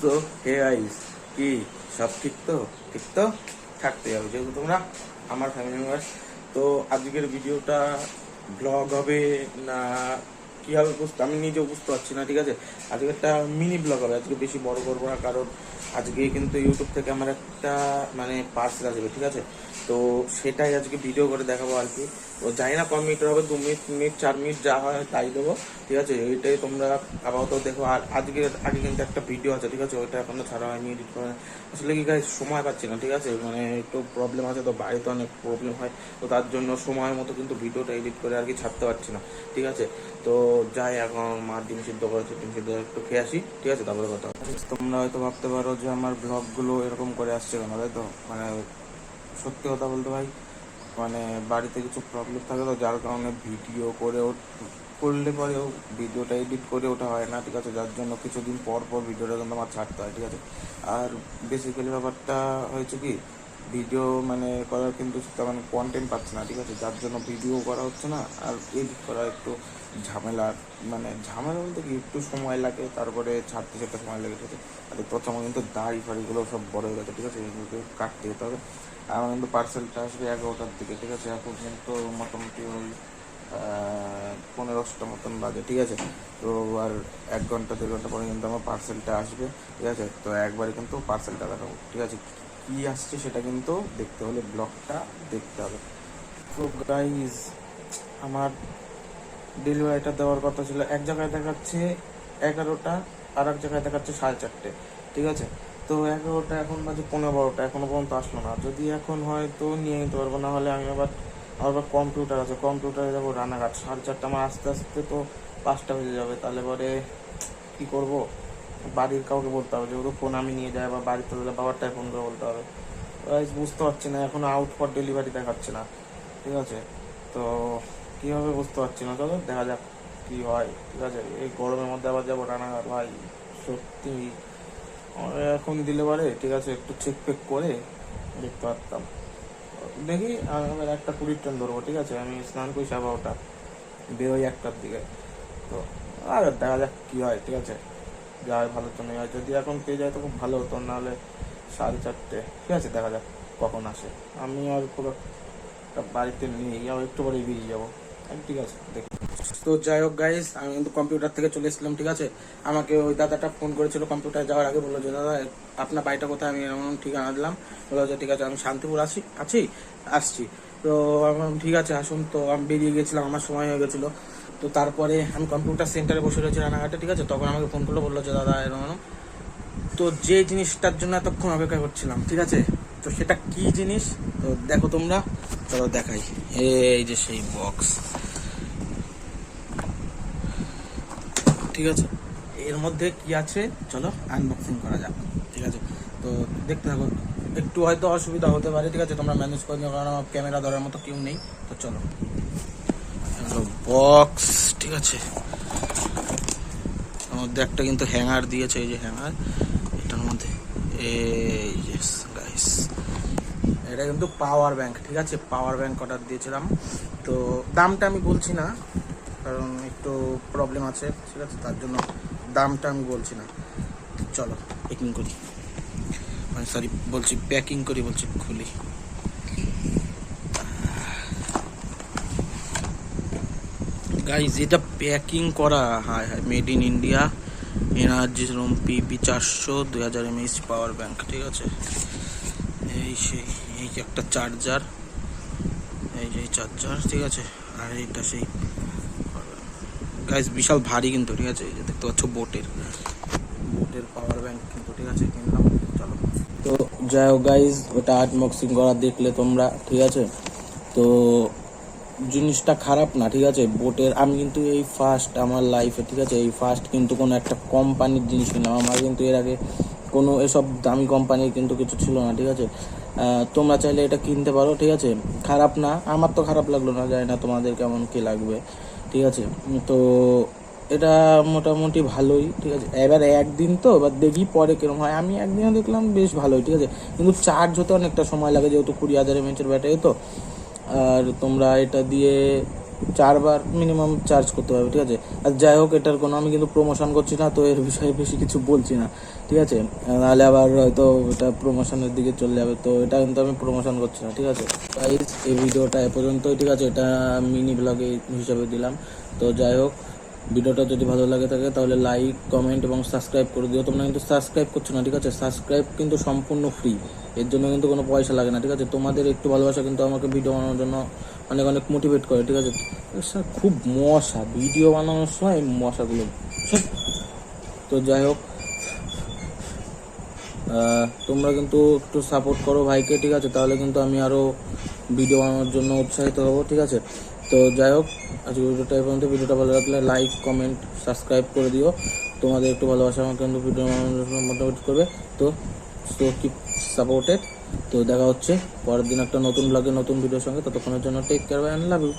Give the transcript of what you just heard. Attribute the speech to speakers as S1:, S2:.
S1: So hey আইস? কি? সব ঠিক তো? ঠিক তো? থাকতে হবে, যেহেতু তোমরা আমার ফ্যামিলি মেম্বার তো আজকের ভিডিওটা ব্লগ হবে না কি হবে বুঝতে আমি নিজেও বুঝতে পারছি না, ঠিক আছে? আজকে একটা মিনি ব্লগ হবে, আজকে বেশি বড় করব না, কারণ আজকে কিন্তু ইউটিউব থেকে আমার একটা মানে পার্সেল আসবে, ঠিক আছে? তো সেটাই আজকে ভিডিও করে দেখাবো আর কি। জানি না কম মিনিট হবে, দু মিনিট মিনিট, চার মিনিট যা হয় তাই দেবো, ঠিক আছে? এইটাই তোমরা আপাতত দেখো। আর আজকে, আগে কিন্তু একটা ভিডিও আছে, ঠিক আছে? ওইটা এখনও ছাড়া হয়নি এডিট করে আসলে কি গাইজ সময় পাচ্ছি না, ঠিক আছে? মানে একটু প্রবলেম আছে তো, বাড়িতে অনেক প্রবলেম হয়, তো তার জন্য সময় মতো কিন্তু ভিডিওটা এডিট করে আর কি ছাড়তে পারছি না, ঠিক আছে? তো যাই, এখন মার ডিম সিদ্ধ করেছে, ডিম সিদ্ধ একটু খেয়ে আসি, ঠিক আছে? তারপরে কথা তোমরা হয়তো ভাবতে পারো যে আমার ব্লগগুলো এরকম করে আসছে কেন, তাই তো? মানে সত্যি কথা বলতে ভাই মানে বাড়িতে কিছু প্রবলেম থাকে তো যার কারণে ভিডিও করে করলে পরেও ভিডিওটা এডিট করে ওঠা হয় না, ঠিক আছে? যার জন্য কিছুদিন পর পর ভিডিওটা কিন্তু আমার ছাড়তে হয়, ঠিক আছে? আর বেসিক্যালি ব্যাপারটা হয়েছে কি ভিডিও মানে করার কিন্তু তেমন কন্টেন্ট পাচ্ছে না, ঠিক আছে? যার জন্য ভিডিও করা হচ্ছে না, আর এডিট করা একটু ঝামেলা। মানে ঝামেলা বলতে কি, একটু সময় লাগে, তারপরে ছাড়তে ছাড়তে সময় লাগে আছে আর প্রথমে কিন্তু দাড়ি ফাড়িগুলো সব বড় হয়ে গেছে, ঠিক আছে? এগুলোকে কাটতে যেতে হবে। আমার কিন্তু পার্সেলটা আসবে এগারোটার দিকে, ঠিক আছে? এখন কিন্তু মোটামুটি ওই পনেরোশোটা মতন বাজে, ঠিক আছে? তো আর এক ঘণ্টা, দেড় ঘণ্টা পরে কিন্তু আমার পার্সেলটা আসবে, ঠিক আছে? তো একবারে কিন্তু পার্সেলটা দেখাবো, ঠিক আছে? কি আসছে সেটা কিন্তু দেখতে হলে ব্লগটা দেখতে হবে। তো গাইজ আমার ডেলিভারিটা দেওয়ার কথা ছিল। এক জায়গায় দেখাচ্ছে এগারোটা আর এক জায়গায় দেখাচ্ছে সাড়ে চারটে, ঠিক আছে? তো এগারোটা এখন বাজে পনেরো বারোটা, এখনও পর্যন্ত আসলো না। যদি এখন হয় তো নিয়ে নিতে পারব, না হলে আমি আবার আবার কম্পিউটার আছে। কম্পিউটারে যাব রানাঘাট। সাড়ে চারটা আমার আস্তে আস্তে তো পাঁচটা বেজে যাবে। তাহলে পরে কি করব? বাড়ির কাউকে বলতে হবে যেহেতু ফোন আমি নিয়ে যাই বা বাড়িতে দিলে বাবারটাই ফোন করে বলতে হবে। বুঝতে পারছি না, এখন আউট ফর ডেলিভারি দেখাচ্ছে না, ঠিক আছে? তো কীভাবে বুঝতে পারছি না, চলো দেখা যাক কি হয়, ঠিক আছে? এই গরমের মধ্যে আবার যাব রানাঘাট, ভাই, সত্যি। আমার এখন দিলে পারে, ঠিক আছে, একটু চেক ফেক করে দেখতে পারতাম। দেখি আমি আবার একটা কুড়ির ট্রেন ধরবো, ঠিক আছে? আমি স্নান করি সাবা ওটা বেরোই একটার দিকে। তো আর দেখা যাক কী হয়, ঠিক আছে? যা ভালো তো নেই। হয় যদি এখন পেয়ে যায় তো খুব ভালো হতো, নাহলে সাড়ে চারটে। ঠিক আছে, দেখা যাক কখন আসে। আমি আর খুব একটা বাড়িতে নেই আর একটু পরেই বেরিয়ে যাব। আমি ঠিক আছে, দেখি। তো যাই হোক গাইস আমি কিন্তু কম্পিউটার থেকে চলে এসেছিলাম, ঠিক আছে? আমাকে ওই দাদাটা ফোন করেছিল কম্পিউটার যাওয়ার আগে, বলল যে, দাদা, আপনার বাড়িটা কোথায়? আমি এরকম ঠিকানা দিলাম। বলল যে, ঠিক আছে, আমি শান্তিপুর আসি, আছি, আসছি। তো ঠিক আছে, আসুন। তো আমি বেরিয়ে গেছিলাম, আমার সময় হয়ে গেছিল। তো তারপরে আমি কম্পিউটার সেন্টারে বসে রয়েছি রানাঘাটে, ঠিক আছে? তখন আমাকে ফোন করল, বলল যে, দাদা এরকম। তো যে জিনিসটার জন্য এতক্ষণ অপেক্ষা করছিলাম, ঠিক আছে? তো সেটা কি জিনিস? তো দেখো তোমরা, চলো দেখাই। এই যে সেই বক্স ঠিক আছে? এর মধ্যে কি আছে? চলো আনবক্সিং করা যাক, ঠিক আছে? তো দেখতে থাকো, একটু হয়তো অসুবিধা হতে পারে, ঠিক আছে? তোমরা ম্যানেজ করে নিও, কারণ আমার ক্যামেরা ধরার মতো কেউ নেই। তো চলো। বক্স ঠিক আছে। মধ্যে একটা কিন্তু হ্যাঙ্গার দিয়েছে, এই যে হ্যাঙ্গার এটার মধ্যে, এই গাইস এটা কিন্তু পাওয়ার ব্যাংক ঠিক আছে? পাওয়ার ব্যাংক অর্ডার দিয়েছিলাম। তো দামটা আমি বলছি না, কারণ একটু প্রবলেম আছে, ঠিক আছে? তার জন্য দামটা আমি বলছি না। চলো প্যাকিং করি। মানে সরি বলছি প্যাকিং করি, বলছি খুলি। গাইজ এটা প্যাকিং করা, হায় হায় made in India energy room পিপি চারশো, দুই হাজার এমএইচ পাওয়ার ব্যাংক ঠিক আছে? এই সেই, এই একটা চার্জার এই যে চার্জার ঠিক আছে? আর এইটা সেই গাইজ বিশাল ভারী কিন্তু, ঠিক আছে? এই যে দেখতে পাচ্ছ বোটের বোটের পাওয়ার ব্যাংক কিন্তু, ঠিক আছে? কিনলাম, চলো। তো যাই হোক গাইজ ওটা আনবক্সিং করা দেখলে তোমরা, ঠিক আছে? তো জিনিসটা খারাপ না, ঠিক আছে? বোটের, আমি কিন্তু এই ফার্স্ট আমার লাইফে ঠিক আছে? এই ফার্স্ট কিন্তু কোনো একটা কোম্পানির জিনিস কিনলাম। আমার কিন্তু এর আগে কোনো এসব দামি কোম্পানির কিন্তু কিছু ছিল না, ঠিক আছে? তোমরা চাইলে এটা কিনতে পারো, ঠিক আছে? খারাপ না, আমার তো খারাপ লাগল না, জানি না তোমাদের কেমন কি লাগবে, ঠিক আছে? তো এটা মোটামুটি ভালোই, ঠিক আছে? এবার একদিন তো, এবার দেখি পরে কিরম হয়। আমি একদিনও দেখলাম বেশ ভালোই, ঠিক আছে? কিন্তু চার্জ হতে অনেকটা সময় লাগে, যেহেতু কুড়ি হাজার এমএচের ব্যাটারি তো? আর তোমরা এটা দিয়ে
S2: চারবার মিনিমাম চার্জ করতে পারবে, ঠিক আছে? আর যাই হোক, এটার কোনো, আমি কিন্তু প্রমোশন করছি না, তো এর বিষয়ে বেশি কিছু বলছি না, ঠিক আছে? নাহলে আবার হয়তো এটা প্রমোশনের দিকে চলে যাবে, তো এটা কিন্তু আমি প্রমোশন করছি না, ঠিক আছে? এই ভিডিওটা এ পর্যন্তই, ঠিক আছে? এটা মিনি ব্লগে হিসাবে দিলাম, তো যাই হোক ভিডিওটা যদি ভালো লাগে থাকে, তাহলে লাইক কমেন্ট এবং সাবস্ক্রাইব করে দিও। তোমরা কিন্তু সাবস্ক্রাইব করছ না, ঠিক আছে? সাবস্ক্রাইব কিন্তু সম্পূর্ণ ফ্রি এর জন্য কিন্তু কোনো পয়সা লাগে না, ঠিক আছে? তোমাদের একটু ভালোবাসা কিন্তু আমাকে ভিডিও বানানোর জন্য অনেক অনেক মোটিভেট করে, ঠিক আছে? এর সাথে খুব মশা। ভিডিও বানানোর সময় এই মশাগুলো তো যাই হোক তোমরা কিন্তু একটু সাপোর্ট করো ভাইকে, ঠিক আছে? তাহলে কিন্তু আমি আরও ভিডিও বানানোর জন্য উৎসাহিত হব, ঠিক আছে? তো যাই হোক আজকে ভিডিওটা এই পর্যন্ত। ভিডিওটা ভালো লাগলে লাইক কমেন্ট সাবস্ক্রাইব করে দিও। তোমাদের একটু ভালোবাসা আমাকে কিন্তু ভিডিও মোটামুটি করবে। তো সো কিপ সাপোর্টেড তো দেখা হচ্ছে পরের দিন একটা নতুন ব্লগে নতুন ভিডিওর সঙ্গে। ততক্ষণের জন্য take care and love you